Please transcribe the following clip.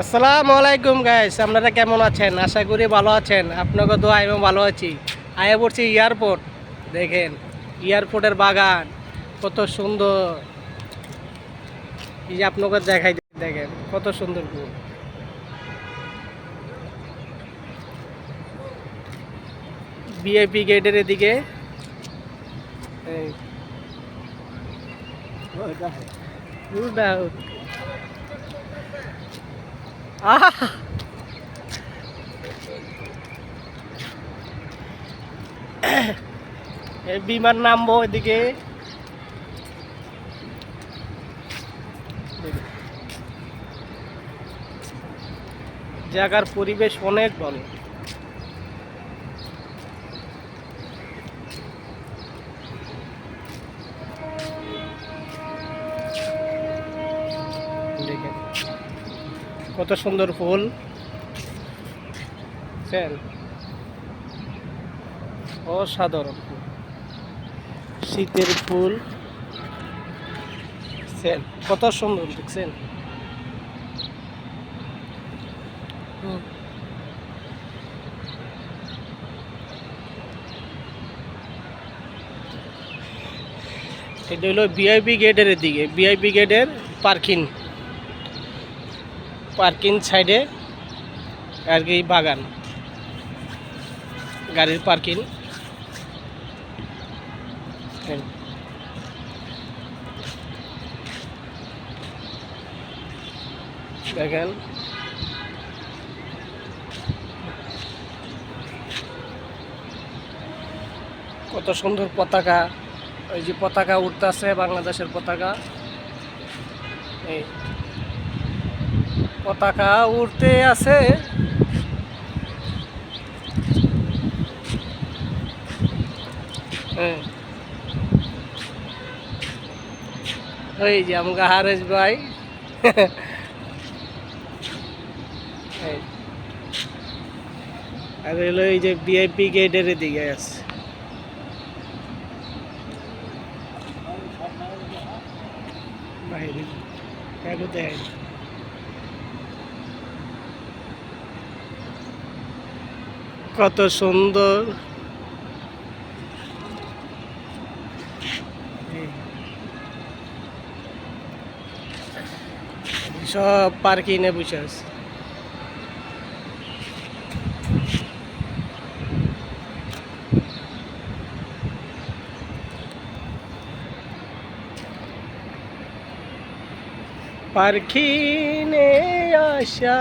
আসসালামু আলাইকুম গাইস আপনারা কেমন আছেন? আশা করি ভালো আছেন। আপনাকে দোয়া আমি ভালো আছি। আয়া পড়ছি এয়ারপোর্ট। দেখেন, এয়ারপোর্টের বাগান, কত সুন্দর। এই যে আপনাকে দেখাই দেখেন, কত সুন্দর ফুল বিআইপি গেটের এদিকে। এই। বিমান নামবো এদিকে জায়গার পরিবেশ অনেক ভালো। দেখেন। কত সুন্দর ফুল। অসাধারণ ফুল। শীতের ফুল। কত সুন্দর দেখছেন। এটা হলো বিআইপি গেটের দিকে বিআইপি গেটের পার্কিং পার্কিং সাইডে আর কি বাগান। গাড়ির পার্কিং। দেখেন। কত সুন্দর পতাকা। ওই যে পতাকা উঠতেছে বাংলাদেশের পতাকা। এই পতাকা উড়তে আছে। ওই যে আমাকে হারেশ ভাই। আর হলো এই যে বিআইপি গেটের দিকে আছে। বাইরে। কাকু দেয় কত সুন্দর। সব পার্কিংয়ে বসে আছে। পার্কিনে আসা